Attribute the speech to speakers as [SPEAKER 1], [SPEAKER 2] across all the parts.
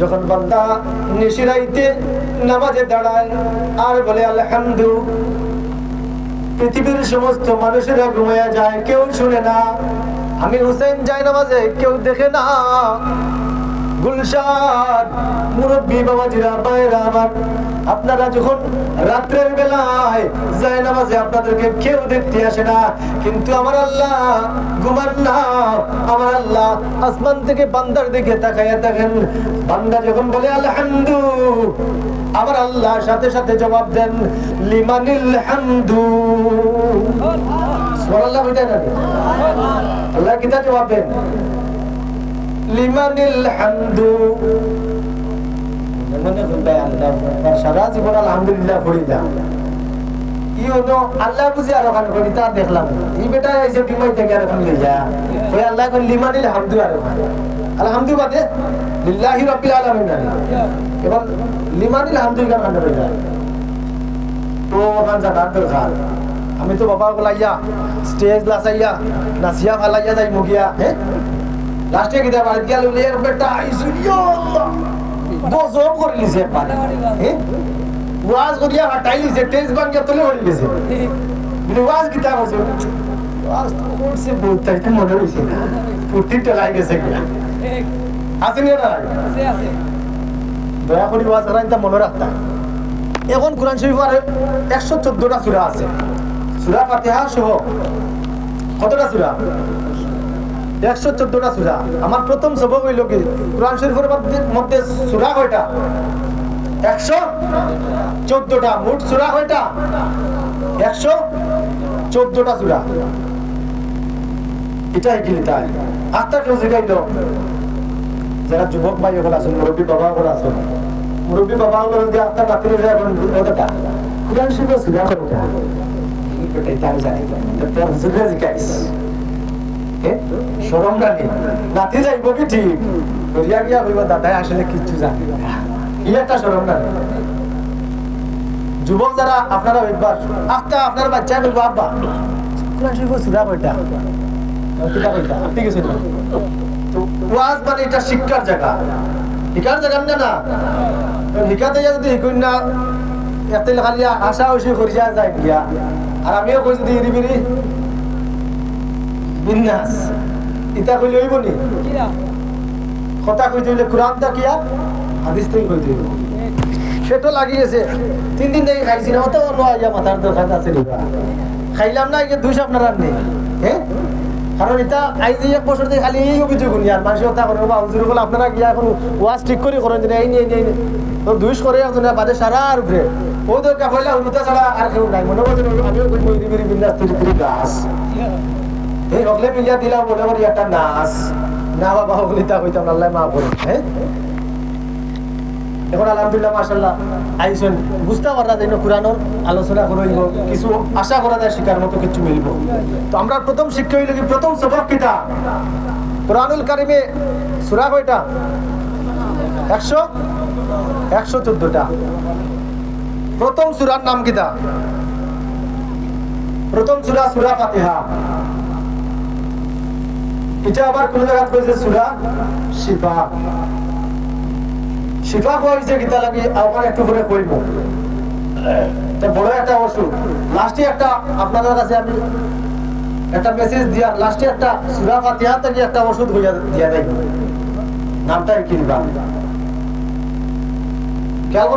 [SPEAKER 1] যখন বান্দা নিশিরাইতে নামাজে দাঁড়ায়, আর বলে, আলহামদু পৃথিবীর সমস্ত মানুষেরা ঘুমাইয়া যায়, কেউ শুনে না। আমি হুসেন যাই নামাজে, কেউ দেখে না। গুলশান, মুরব্বী বাবাজিরা বাইরা আমার। আপনারা যখন রাত্রের বেলায় যায় নামাজে, আপনাদেরকে কেউ দেখতে আসে না। কিন্তু আমার আল্লাহ ঘুমান না। আমার আল্লাহ আসমান থেকে বান্দার দিকে তাকাইয়া দেখেন। বান্দা যখন বলে, আলহামদু, আমার আল্লাহ সাথে সাথে জবাব দেন, লিমানিল হামদু। আল্লাহ কিতা জবাব দেন? লিমানিল হামদু। মনে করবে আল্লাহ সারা জীবন আলহামদুলিল্লাহ পড়িলাম ই হলো? আল্লাহ বুঝি আর ওখানে করি, তা দেখলাম। ই বেটা এসে বিমাই থেকে আর ওখানে লইয়া ওই আল্লাহ এখন লিমানিল হামদু আর ওখানে আলহামদু বাদে, লিল্লাহি রাব্বিল আলামিন এবার লিমানিল হামদু কেন কান্ড হয়ে যায় তো ওখান জানার দরকার। আমি তো বাবা বলাইয়া, স্টেজ লাসাইয়া, নাসিয়া ফালাইয়া যাই মুগিয়া হ্যাঁ? লাস্টে কিতা বাড়ি গিয়া এর বেটা আইসু আল্লাহ গজব করে লিছে পারে ওয়াজ করিয়া হাটাই লিছে টেজ বাঙ্গিয়া তলে হয়ে গেছে বলে ওয়াজ কিতা করছে ওয়াজ তো করছে বলতে তো মনে হইছে না প্রতিটা লাই গেছে কিনা আসেনি না দয়া করি ওয়াজ এটা মনে রাখতা এখন কোরআন শরীফ আর একশো চোদ্দটা সুরা আছে সুরা ফাতিহা সহ কতটা সুরা একশো চোদ্দটা সুরা। আমার প্রথম সবক হইল কি? কোরআন শরীফের মধ্যে- সুরা কয়টা? একশো চোদ্দটা। মোট সুরা কয়টা? একশো চোদ্দটা সুরা। এটাই তাই? আস্তা কেউ শিখাইল। যারা যুবক ভাই ওগুলো আছেন মুরব্বী বাবা ওগুলো আছেন মুরব্বী বাবা ওগুলো যদি আস্তা রাত্রি এখন ওটা কোরআন শরীফের সুরা কয়টা? তার জানি। তারপর হুজুরে জিজ্ঞাইস সরম রানি নাতি যাইব কি ঠিক? করিয়া গিয়া দাদাই আসলে কিচ্ছু জানি একটা রানি যুবক যারা, আপনারা আফতা, আপনার বাচ্চা আব্বা মানে এটা শিক্ষার জায়গা। শিক্ষার জায়গা না? না শিক্ষাতে যদি শিকুন না এতে খালি আর আমিও কই যদি ইরি বিরি বিন্যাস। ইতা কইলে হইব নি? কথা কইতে হইলে কোরআন তা কিয়া হাদিস থেকে কইতে হইব। সেটা লাগি গেছে তিন দিন থেকে খাইছি না অত আইয়া মাথার দরকার আছে খাইলাম না ইয়ে দুই আপনার আর নেই হ্যাঁ কারণ এটা আইজি এক বছর থেকে খালি এই অভিযোগ শুনি আর মানুষ কথা করে বা হুজুর বলে আপনারা গিয়া এখন ওয়াজ ঠিক করে করেন যে এই নিয়ে এই নিয়ে তো দুইশ করে একজন বাদে সারা আর উপরে। ও তো কাফাইলা উন্নতা ছাড়া আর কেউ নাই। মনে মইরি বিরি বিন্দাস তৈরি করি গাছ এই হকলে মিলিয়া দিলাম করি একটা নাচ। না বাবা হকলি তা কইতাম আল্লাহ মা করে হ্যাঁ? এখন আলহামদুলিল্লাহ মাশাল্লাহ আইসন। বুঝতে পারা যায় না আলোচনা করইব কিছু আশা করা যায়, শিকার মতো কিছু মিলব। তো আমরা প্রথম শিক্ষা হইল কি, প্রথম সবক কিতা? কোরআনুল কারিমে সূরা কয়টা? একশো? একশো চোদ্দটা। প্রথম সূরার নাম কিতা? প্রথম সূরা সূরা ফাতিহা। এটা আবার কোন জায়গা শিফা। শিফা আবার একটু করে কইব বড় একটা লাস্টে একটা আপনাদের কাছে আমি একটা মেসেজ লাস্টে একটা ফাতিহা থেকে একটা ওষুধ হইয়া দিয়া নামটা কি দিবা খেয়াল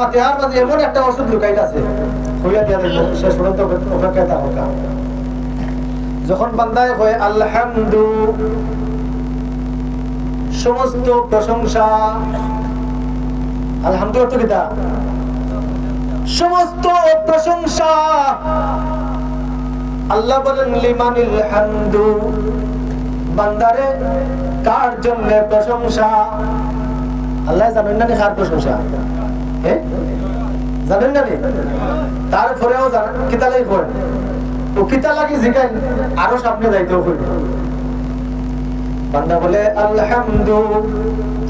[SPEAKER 1] ফাতিহার মাঝে এমন একটা ওষুধ লুকাইল আছে হইয়া দিয়া দেই, শেষ পর্যন্ত অপেক্ষায় থাকো। যখন বান্দায় হয় আলহামদু সমস্ত প্রশংসা আলহামদু অর্থ কিতা সমস্ত প্রশংসা। আল্লাহ বলেন, লিমানিল হামদু বান্দারে কার জন্য প্রশংসা? আল্লাহ জানেন না কার প্রশংসা? হ্যাঁ জানেন না তারপরেও জানেন কিতা লাগি করেন ও কিতা লাগি জিকাই? আরও সামনে যাইতেও হইল বান্দা বলে, আলহামদু।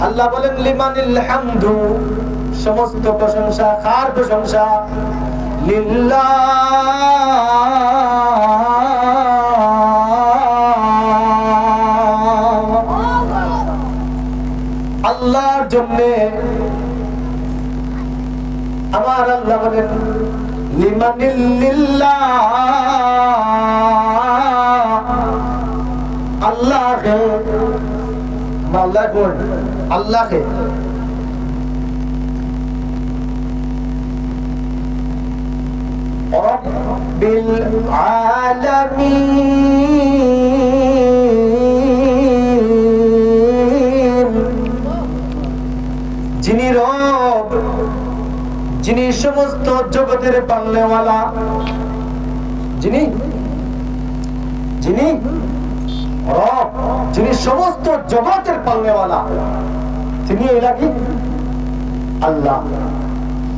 [SPEAKER 1] আল্লাহ বলেন লিমানিল হামদু সমস্ত প্রশংসা কার প্রশংসা। লিল্লাহ। من لله الله مالك الله رب العالمين যিনি সমস্ত জগতের পাল্লেওয়ালা, যিনি যিনি, রব, যিনি সমস্ত জগতের পাল্লেওয়ালা, তিনি এলা কি আল্লাহ।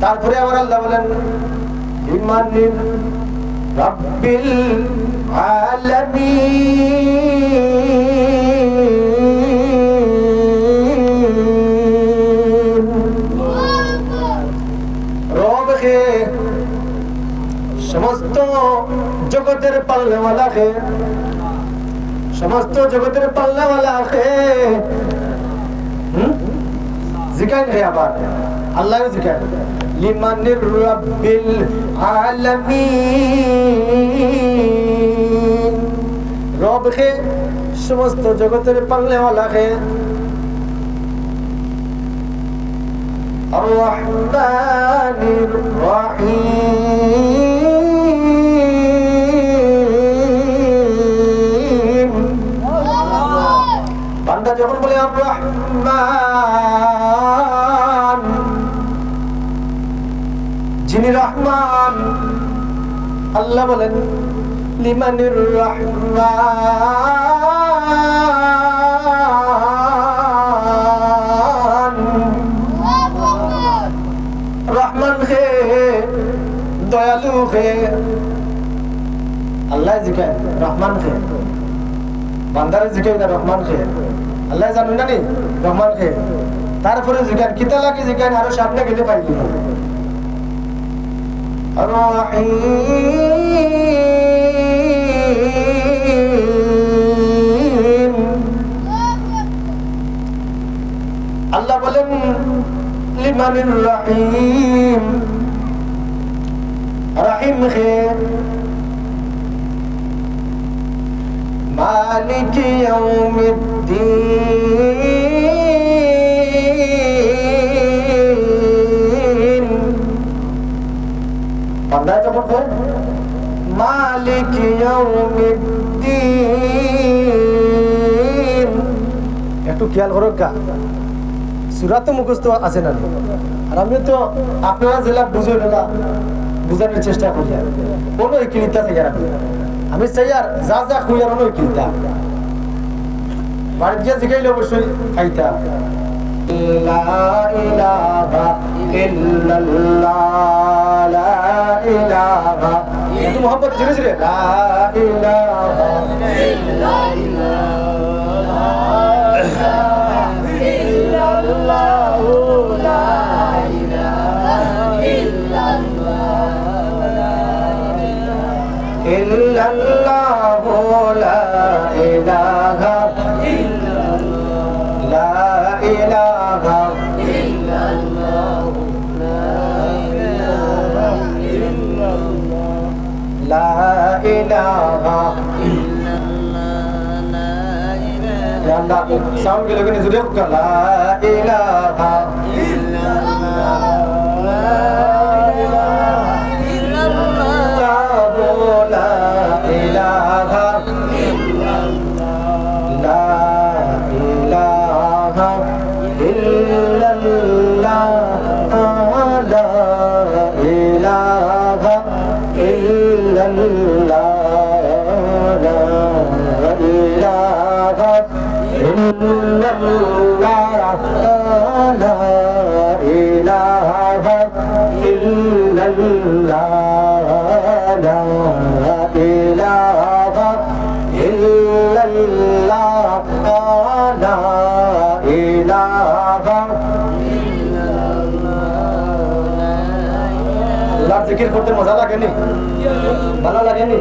[SPEAKER 1] তারপরে আবার আল্লাহ বলেন ইমানির রব্বিল আলামিন। সমস্ত জগতের পাল্লেওয়ালা হে সমস্ত জগতের পাল্লাওয়ালা হে হুম? জিকান হে আবার আল্লাহ জিকান লিমানির রাব্বিল আলামিন রব হে সমস্ত জগতের পাল্লেওয়ালা হে الرحمن الرحيم বান্দা যখন বলে, রহমান যিনি রহমান, আল্লাহ বলেন, লিমানির রহমান রহমান হে, দয়ালু হে। আল্লাহ জিকায়, রহমান হে। বান্দারে জিকাই না, রহমান খে আল্লাহ জানুন না রহমানকে। তারপরে জিগান কিতা লাগে জিগান আরও সামনে গেলে পাই আল্লাহ বলেন, লিমানির রাহিম। রাহিম খে মালিক অন্যায়টা পড়বে মালিক একটু খেয়াল করো গা সুরা মুখস্থ আছে না আর আমি তো আপনারা জেলা বুঝে না বুঝানোর চেষ্টা করি কোনো একই নিতা থেকে আমি চাই আর যা যা খুঁজার কোনো একই নিতা বাড়ি গিয়ে জিগাইলে অবশ্যই খাইতা। ইল্লাল্লাহ একটু মোহাম্মদ ধীরে ধীরে লা লা ইলাহা Ya Allah, sound ke lagi ni জিকির করতে মজা লাগেনি? ভালো লাগেনি?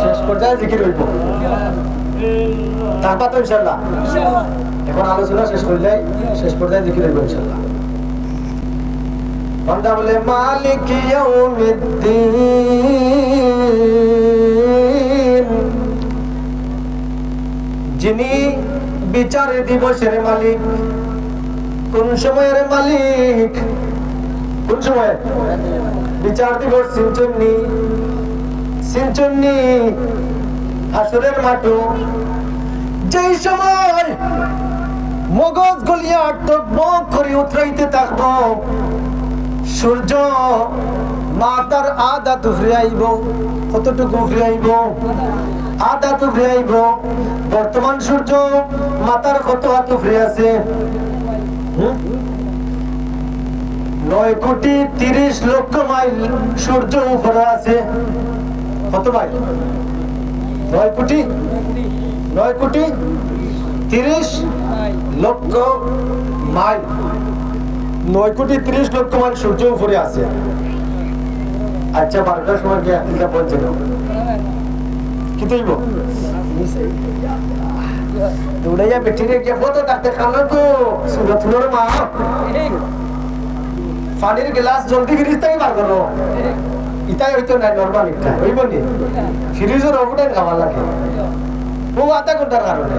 [SPEAKER 1] শেষ পর্যায়ে জিকির হইব। তারপর তো ইনশাল্লাহ এখন আলোচনা শেষ করলে শেষ পর্যায়ে জিকির হইব ইনশাল্লাহ বান্দা বলে, মালিক ইয়াউমিদ্দিন। যিনি বিচার দিবসের মালিক, কোন সময়ের মালিক? সময় বিচার দিবস সিঞ্চন্নি সিঞ্চন্নি আসরের মাঠো। যেই সময় মগজ গলিয়া টকবক করে উতরাইতে থাকব, সূর্য মাতার আদা তুফরে আইব, কতটুকু ফিরে আইব? আদা তুফরে আইব। বর্তমান সূর্য মাতার কত হাত ফিরে আছে? হুম? নয় কোটি তিরিশ লক্ষ মাইল সূর্য উপরে আছে। কত মাইল? নয় কোটি? নয় কোটি তিরিশ লক্ষ মাইল। নয় কোটি তিরিশ লক্ষ মাইল সূর্য উপরে আছে। আচ্ছা বারোটার সময় গিয়ে একটা পৌঁছে কি তৈব দৌড়াইয়া বেঠিরে গিয়ে ফটো ডাক্তার খানো তো সুরত মা পানির গ্লাস জলদি ফ্রিজ থেকে বার করো। ইটাই হইতো নাই নর্মাল ইটা হইব নি? ফ্রিজের ওপরে খাবার লাগে। ও আধা ঘণ্টার কারণে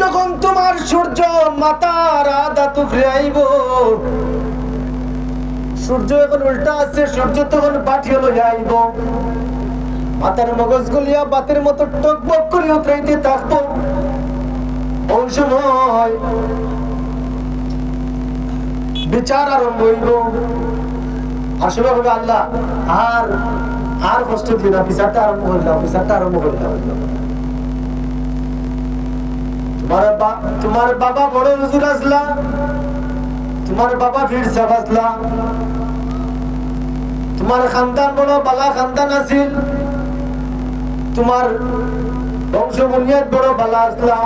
[SPEAKER 1] যখন তোমার সূর্য মাতার আদা তুফরে আইব, সূর্য এখন উল্টা আছে, সূর্য তখন পাঠি হলো আইব। মাথার মগজ গলিয়া বাতের মতো টকবক করে উতরাইতে থাকব। ওই সময় বিচার আরম্ভ হইব আসলে হবে আল্লাহ, আর আর কষ্ট দিও না, বিচারটা আরম্ভ করলাম বিচারটা আরম্ভ করলাম তোমার তোমার বাবা বড় হুজুর আসলা, তোমার বাবা ফির সাহেব আসলা, তোমার খানদান বড় বালা খানদান আছিল, তোমার বংশ বুনিয়াদ বড় বালা আসলা,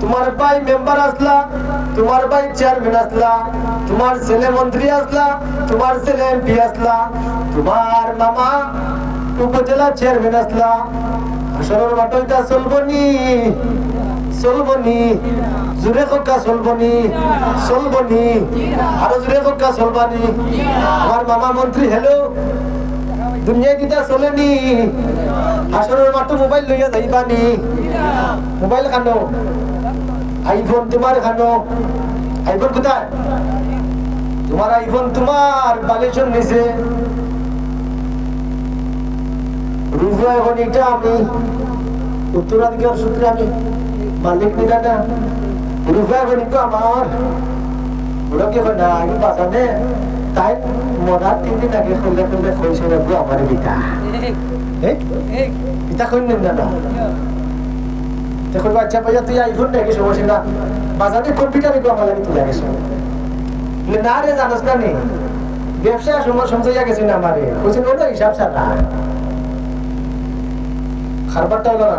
[SPEAKER 1] তোমার ভাই মেম্বার আসলা তোমার ভাই চেয়ারম্যান আসলা, তোমার ছেলে মন্ত্রী আসলা, তোমার ছেলে এমপি আসলা, তোমার মামা উপজেলা চেয়ারম্যান আসলা। আসলের কক্কা চলবানি আমার মামা চলেনি মোবাইল লইয়া মোবাইল খানো আইফোন তোমার খানো আইফোন কোথায়? তোমার আইফোন তোমার বালিশন নিছে। রুফা এখন এটা আমি উত্তরাধিকার সূত্রে আমি মালিক নিরা না। রুফা এখন একটু আমার ওরা কি হয় না আমি বাঁচানে তাই মরার তিন দিন আগে খুললে খুললে রাখব আমার বিটা ইটা কই না? না দেখো বাচ্চা পাইয়া তুই আইফোন নাকি সমস্যা না বাজারে কম্পিউটারে গো আমার লাগে তুই গেছো না রে, জানোস না নি। ব্যবসা সময় সমঝাইয়া গেছি না আমারে। কইছে ওটা হিসাব সারা খারবারটা হলো না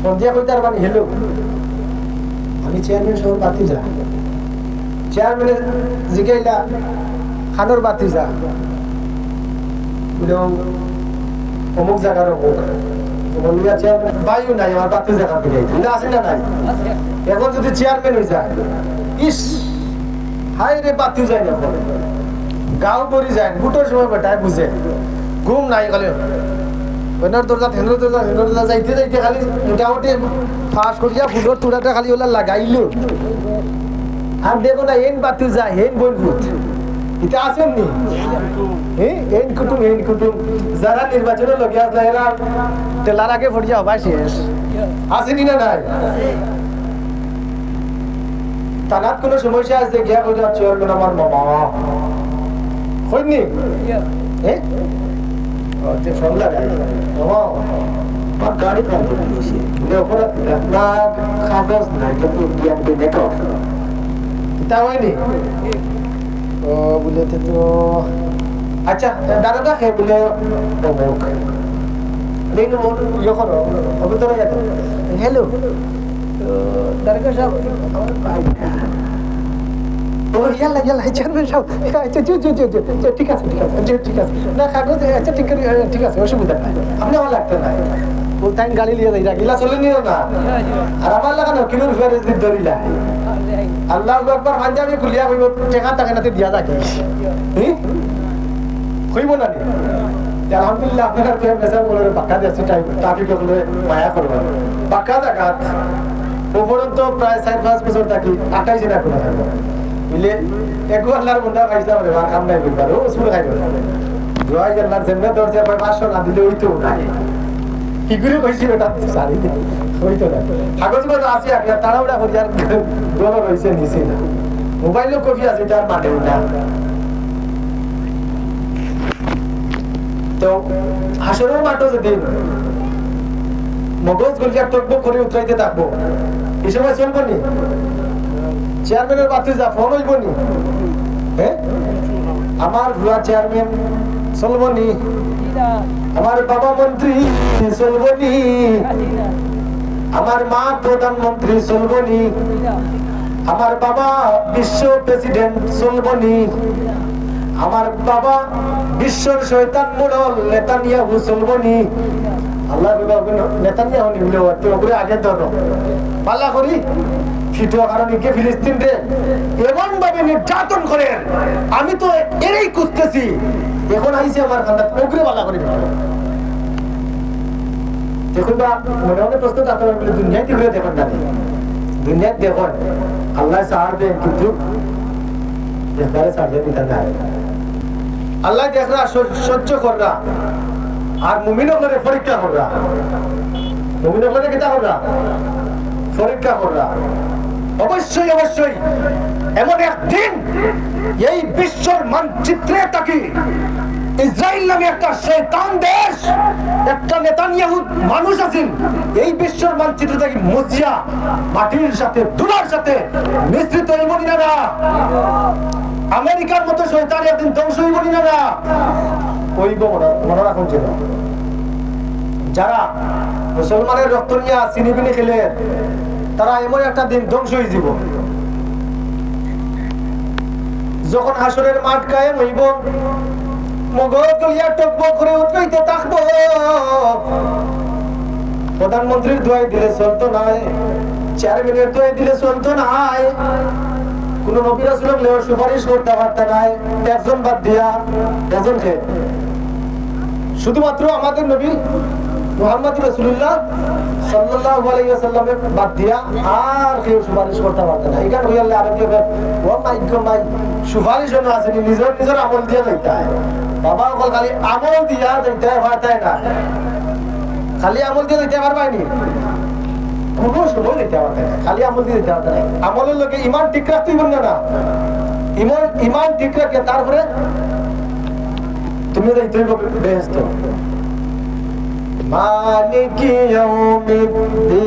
[SPEAKER 1] ফোন দিয়া কই তার মানে হেলো আমি চেয়ারম্যান সহ বাতি যা চেয়ারম্যানে জিগাইলা খানোর বাতি যা অমুক জায়গার অমুক। চেয়ারম্যান বায়ু নাই, আমার বাতি জায়গা দিলে না, আছে না নাই? এখন যদি চেয়ারম্যান হয়ে যায়, ইস হাই রে বাতি যায় না গাঁও পরি যায় বুটোর সময় বেটায় বুঝে। ঘুম নাই খালি। ওনার দরজা, হেনর দরজা হেনর দরজা, যাইতে যাইতে খালি মোটামুটি ফাঁস করিয়া ফুটোর তুড়াটা খালি ওলা লাগাইলো। আর দেখো না, এন বাতি যায় হেন ফুট এটা আছেন নি হ্যাঁ কুটুম হেন কুটুম। যারা নির্বাচনে লগে আসলে এরা টেলার আগে ফড়িয়া হবাই শেষ। আসেনি না নাই? তানাত কোনো সমস্যা আছে? গিয়া কই যাচ্ছে চেয়ারম্যান আমার মামা। হইনি হ্যাঁ গাড়ি না কাগজ নাই, কিন্তু জ্ঞান পেয়ে দেখো তা হয়নি? ও বলে তো আচ্ছা দাদাটা খেয়ে বলে অমুক দেখুন মোর করো হবে তো হ্যালো? দারগা সাহেব আমার ভাইটা ও ইয়াল্লা ইয়াল্লা চেয়ারম্যান সাহেব আচ্ছা জি জি জি জি জি, ঠিক আছে ঠিক আছে ঠিক আছে। না কাগজ আচ্ছা ঠিক আছে ঠিক আছে অসুবিধা নাই। আপনি আমার লাগতে নাই। তাই গাড়ি যাই গিলা চলে নিও না। আর আমার লাগানো কিনুর ফেরেজ দিন ধরিলা। আল্লাহ একবার পাঞ্জাবি খুলিয়া কইব টেকা টাকা নাতে দিয়া থাকি কইব না আলহামদুলিল্লাহ আপনার তো মেসেজ বলে বাক্কা দিয়েছি টাইম ট্রাফিক বলে মায়া করব। বাক্কা জায়গা উপরন্ত প্রায় চার পাঁচ বছর থাকি আটাইশ দিন এখন থাকব। বুঝলে? একু আল্লাহর বন্ধা খাইছিলাম রে আর কাম নাই করবার ও শুরু খাই জয় আল্লাহর জেমে ধরছে পাঁচশো না দিলে ওইতো নাই। কি করে ওটা সারি হইতো না কাগজ কত আছে একটা তাড়াহুড়া করি, আর রয়েছে নিছি না। কপি আছে তার মানে না। তো হাসরের মাঠও মগজ গলিয়া টকবো করে উতরাইতে থাকব। এই সময় চলবো নি? চেয়ারম্যানের বাতি যা ফোন হইব নি? হ্যাঁ? আমার ভুয়া চেয়ারম্যান চলবো নি? আমার বাবা মন্ত্রী চলবনি। আমার মা প্রধানমন্ত্রী চলবনি। আমার বাবা বিশ্ব প্রেসিডেন্ট চলবনি। আমার বাবা বিশ্বর শৈতান মোড়ল নেতানিয়াহু চলবনি। আল্লাহ নির্যাতন আমি তো এরই খুঁজতেছি। এখন আইসি আমার কান্দা ওগুলো পাল্লা করি দেখুন মনে মনে প্রশ্ন বলে, দুনিয়াতে ঘুরে দেখুন না দুনিয়াত দেখুন, আল্লাহ সাহার দেন কিন্তু আল্লাহ দেখরা সহ্য কররা। আর মুমিন পরীক্ষা কররা। মুমিন হলে কিতা পরীক্ষা কররা। অবশ্যই অবশ্যই। এমন একদিন এই বিশ্বর মানচিত্রে তাকে ইসরায়েল নামে একটা শয়তান দেশ, একটা নেতানিয়াহু মানুষ আছেন এই বিশ্বর মানচিত্র থেকে মজিয়া মাটির সাথে দুলার সাথে মিশ্রিত এই মদিনারা আমেরিকার মতো শয়তান একদিন ধ্বংস হইব না? ওইব মনে রাখুন ছিল যারা মুসলমানের রক্ত নিয়ে খেলে, তারা এমন একটা দিন ধ্বংস হয়ে যাব। যখন হাসরের মাঠ হইব টকব করে থাকব। প্রধানমন্ত্রীর দোয়াই দিলে চলতো নাই, চেয়ারম্যানের দোয়াই দিলে চলতো নাই, কোন নবীরা ছিল সুপারিশ করতে পারতে নাই, একজন বাদ দিয়া শুধুমাত্র আমাদের নবী মোহাম্মদ রসুল্লাহ আলাইহি বাদ দিয়া আমল দিয়া বাবা অকল খালি আমল দিয়া না? খালি দিতে পারতে না? খালি আমল দিয়ে দিতে পারতে না। আমলের লোকে ইমান ঠিক রাখতেই বলবে না। ইমান ইমান ঠিক রাখে তারপরে তুমি যাইতে হইব বেহেস্ত মালিক ইয়াউমিদ্দিন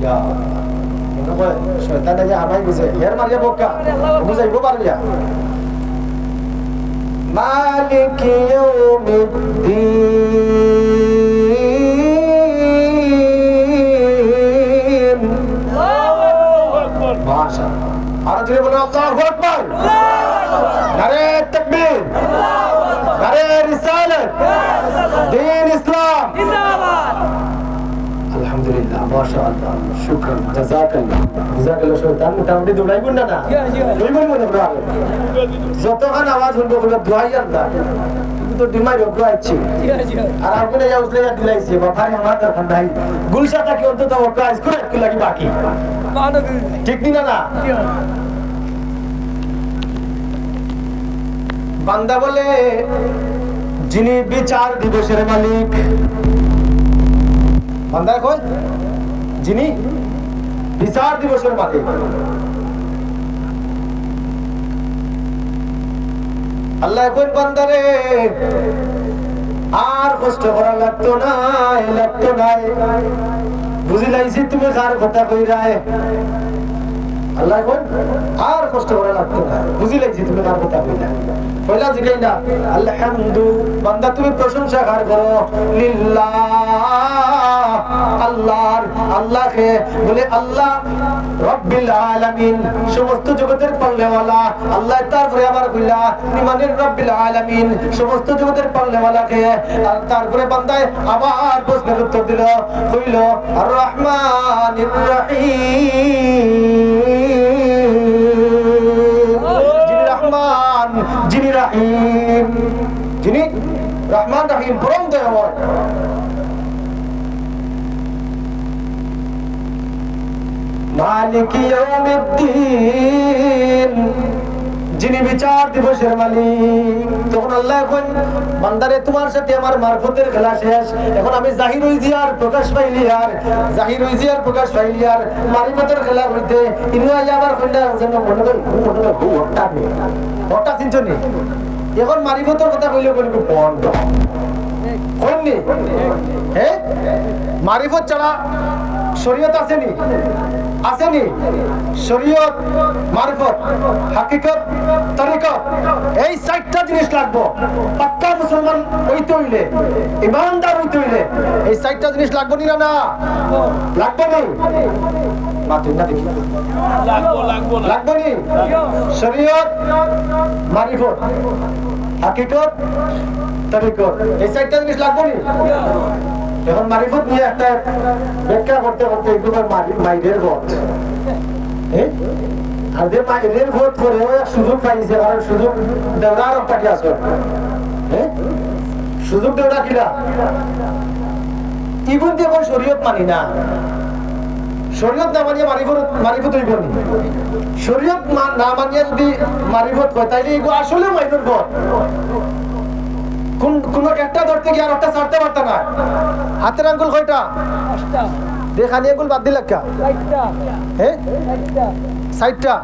[SPEAKER 1] ইয়া মনে হয় শয়তান যে আমাই বুঝে হের মারিয়া বক্কা বুঝাইবো পারবিয়া মালিক ইয়াউমিদ্দিন আর জোরে বলো আল্লাহু আকবার নারে তাকবীর। নারে রিসালাত। দ্বীন ইসলাম। আলহামদুলিল্লাহ মাশাআল্লাহ শুকরান জাযাকাল্লাহ। জাযাকাল্লাহ শয়তান মোটামুটি দৌড়াইব না না? দৌড়াইব মনে করো যতক্ষণ আওয়াজ শুনব কোনো দোয়াই আল্লাহ তো ডিমাই রোগ আইছি আর আপনি যা উঠলে দিলাইছে বাবা আমার দরকার নাই। গুলশাটা কি অন্তত ওটা আইসকো একটু লাগি বাকি। ঠিক নি না? বান্দা বলে, যিনি বিচার দিবসের মালিক। বান্দা কই যিনি বিচার দিবসের মালিক। আল্লাহ কোন বান্দারে, আর কষ্ট করা লাগতো না লাগতো না। বুঝি লাইছি তুমি কার কথা কই রায় আল্লাহ কই আর কষ্ট করা লাগতো না তুমি কার কথা কইলা। কইলা না আলহামদু বান্দা, তুমি প্রশংসা কার করো? লিল্লাহ আল্লাহর, আল্লাহকে বলে, আল্লাহ রব্বিল আলামিন, সমস্ত জগতের পাল্লেওয়ালা, আল্লাহ তারপরে আবার কইলা, ইমানের রব্বিল আলামিন, সমস্ত জগতের পাল্লেওয়ালাকে, আর তারপরে বান্দায় আবার প্রশ্নের উত্তর দিল, কইল, আর রহমানির রহিম। রাহিম যিনি রহমান রাহিম পরম দয়াময়। মালিক ইয়াউমিদ্দিন। যিনি বিচার দিবসের মালিক। তখন আল্লাহ এখন বান্দারে, তোমার সাথে আমার মারফতের খেলা শেষ। এখন আমি জাহির আর প্রকাশ পাইলি আর, জাহির আর প্রকাশ পাইলি আর। মারিফতের খেলা হইতে ইনু আই আমার কন্যা যেন মনে করি মনে করি হু হট্টা নে হট্টা চিনছনি এখন মারিফতের কথা কইলে বলব বন্ধ? হ্যাঁ মারিফত ছাড়া শরীয়ত আসেনি? আসেনি? শরীয়ত, মারিফত, হাকিকত, তরিকত, এই চারটা জিনিস লাগবো। পাক্কা মুসলমান হইতে হইলে, ইমানদার হইতে হইলে, এই চারটা জিনিস লাগবো নি না লাগবো নি?
[SPEAKER 2] লাগবো নি?
[SPEAKER 1] শরীয়ত, মারিফত। হাকিকত, তরিকত। এই চারটা জিনিস লাগবো নি? এখন মারিফত নিয়ে একটা ব্যাখ্যা করতে করতে এগুলো মাইরের হ্যাঁ? আর যে মাইরের ভোট করে সুযোগ পাইছে, কারণ সুযোগ দেওয়ার পাটি আছে? হ্যাঁ? সুযোগ দেওয়া কিরা? ইগুন দিয়ে শরীয়ত মানি না। শরীয়ত না মানিয়ে মারিফত মারিফত হইব নি শরীয়ত না মানিয়ে যদি মারিফত হয় তাইলে এগুলো আসলে মাইরের ভোট কোন কোন একটা ধরতে গিয়ে আর একটা ছাড়তে পারত না। হাতের আঙ্গুল কয়টা? দেখানি আঙ্গুল বাদ দিল কা? হ্যাঁ সাইডটা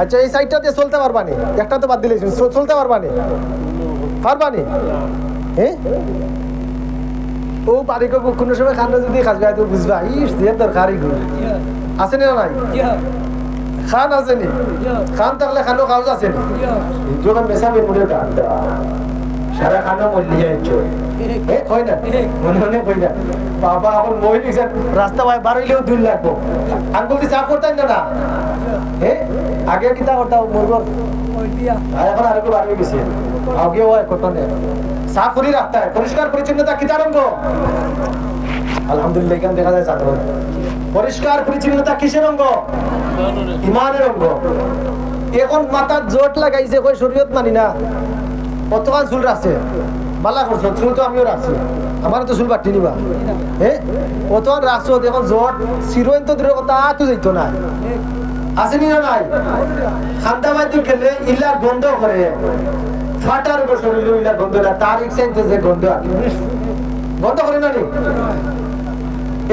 [SPEAKER 1] আচ্ছা এই সাইডটা দিয়ে চলতে পারবানি একটা তো বাদ দিলে চলতে পারবানি পারবানি হ্যাঁ ও পারি কো কোনো সময় খান্না যদি খাস গায়ে তো বুঝবা। ইস দিয়ে দরকারই গো আছে না নাই? খান আছে নি? খান থাকলে খানো কাগজ আছে নি? যখন মেশাবে মনে কান সারা খানো মল্লি যাইছো এ কই না? মনে মনে কই না। বাবা এখন মই দিছেন রাস্তা ভাই বার হইলেও দূর লাগবো আঙ্গুল দিয়ে সাফ করতেন না না? এ আগে কিতা করতাম? মোরগর এখন আরেকটু বার হয়ে গেছে আগে ও কটনে সাফ করে রাখতে হয় পরিষ্কার পরিচ্ছন্নতা কিসের অঙ্গ? ইমানের অঙ্গ। এখন মাথার জোট লাগাইছে, কই শরীয়ত মানি না। কতখান চুল রাখছে? বালা করছ, চুল তো আমিও রাখছি। আমার তো চুল বাটি নিবা। হ্যাঁ কতখান রাখছো এখন জোট চিরইন তো দূরের কথা তো যাইতো না। আছে নি নাই খান্দা মাইদুর খেলে ইলা গন্ধ করে। ফাটার উপর শরীর ইলা গন্ধ না তার যে গন্ধ গন্ধ করে না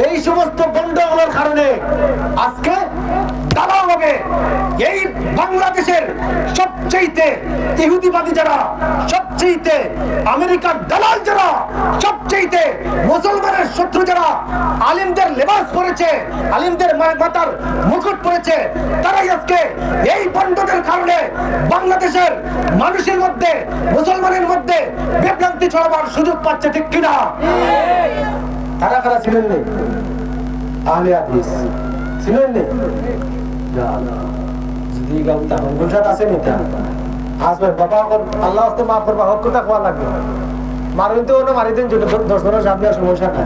[SPEAKER 1] এই সমস্ত গন্ডগোলের কারণে আজকে দালাল হবে। এই বাংলাদেশের সবচেয়েতে ইহুদিবাদী যারা সবচেয়েতে আমেরিকার দালাল যারা সবচেয়েতে মুসলমানের যারা আলিমদের লেবাস পরেছে, আলিমদের মা- মাথার মুকুট পরেছে, তারাই আজকে এই বন্ধনের কারণে বাংলাদেশের মানুষের মধ্যে, মুসলমানের মধ্যে বিভ্রান্তি ছড়াবার সুযোগ পাচ্ছে ঠিক কিনা? কারা কারা ছিলেন নি আহলে হাদিস। ছিলেন নি যদি গাও তখন গুলশাত আছে নি তা আসবে বাবা আল্লাহ আস্তে মাফ করবা, হক কথা খোয়া লাগবে। মারুন তো ওনা মারি দিন দশ জনের সামনে সমস্যা নাই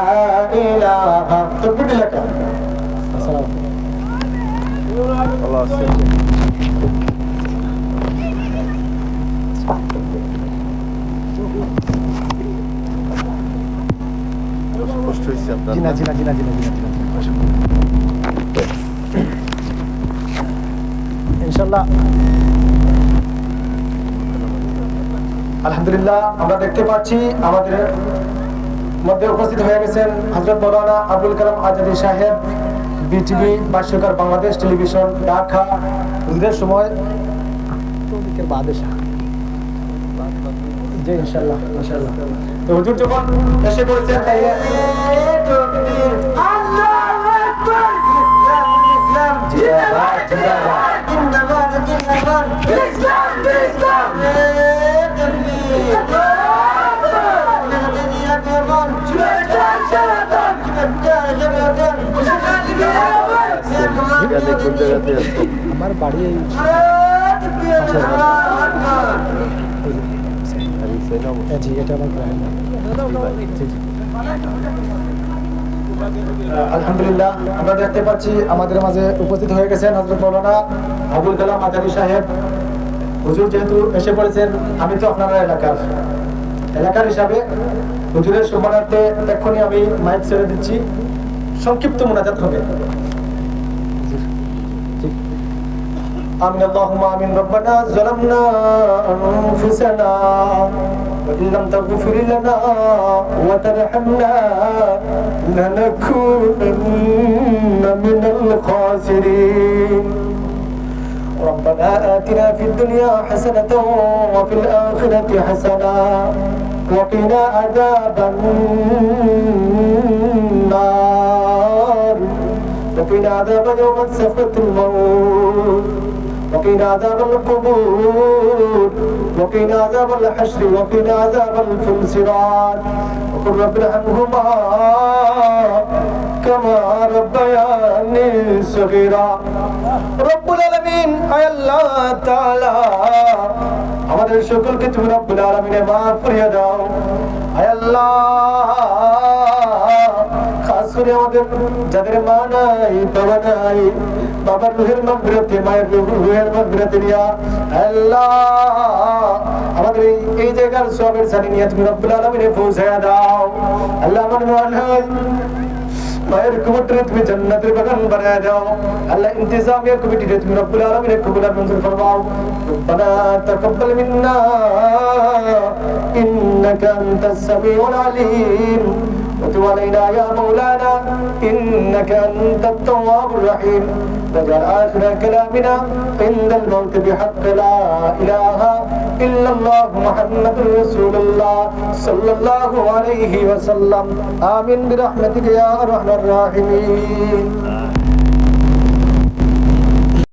[SPEAKER 1] ইনশাল্লাহ আলহামদুলিল্লাহ আমরা দেখতে পাচ্ছি আমাদের মধ্যে উপস্থিত হয়ে গেছেন হজরত মৌলানা আবুল কালাম আজাদি সাহেব বিটিভি ভাষ্যকার বাংলাদেশ টেলিভিশন ঢাকা। ঈদের সময় জি ইনশাল্লাহ ইনশাল্লাহ তো হুজুর যখন এসে পড়েছেন আমার বাড়ি এই জি এটা আমার গ্রাম জি জি আলহামদুলিল্লাহ আমরা দেখতে পাচ্ছি আমাদের মাঝে উপস্থিত হয়ে গেছেন হজরত মৌলানা আবুল কালাম আজাদি সাহেব। হুজুর যেহেতু এসে পড়েছেন আমি তো আপনারা এলাকার। এলাকার হিসাবে হুজুরের সম্মানার্থে এক্ষুনি আমি মাইক ছেড়ে দিচ্ছি। সংক্ষিপ্ত মোনাজাত হবে। آمين اللهم آمين. ربنا ظلمنا أنفسنا وإن لم تغفر لنا وترحمنا لنكونن من الخاسرين. ربنا آتنا في الدنيا حسنة وفي الآخرة حسنة وقنا عذاب النار. وقنا عذاب يوم السخط الموت. وقنا عذاب القبور وقنا عذاب الحشر وقنا عذاب الفلسرات وقل رب ارحمهما كما ربياني صغيرا রব্বুল আলামিন আয় আল্লাহ তাআলা আমাদের সকলকে তুমি রব্বুল আলামিনে মাফ করিয়ে দাও আয় আল্লাহ খাস করে আমাদের যাদের মা নাই, বাবা নাই বাবার রুহের মাগফিরাতে, মায়ের রুহের মাগফিরাতে নিয়া আল্লাহ আমাদের এই জায়গার সবের সাথে নিয়ে তুমি রব্বুল আলামিনে পৌঁছায়া দাও। আল্লাহ আমার মনে হয় মায়ের কবুতরে তুমি জান্নাতের বাগান বানায় দাও। আল্লাহ ইন্তেজামিয়া কমিটিতে তুমি রব্বুল আলামিনের কবুল আর মঞ্জুর ফরমাও। রব্বানা তাকাব্বাল মিন্না, ইন্নাকা আনতাস সামিউল আলিম। وتب علينا يا مولانا إنك أنت التواب الرحيم. واجعل آخر كلامنا عند الموت بحق لا إله إلا الله محمد رسول الله صلى الله عليه وسلم. آمين برحمتك يا أرحم الراحمين.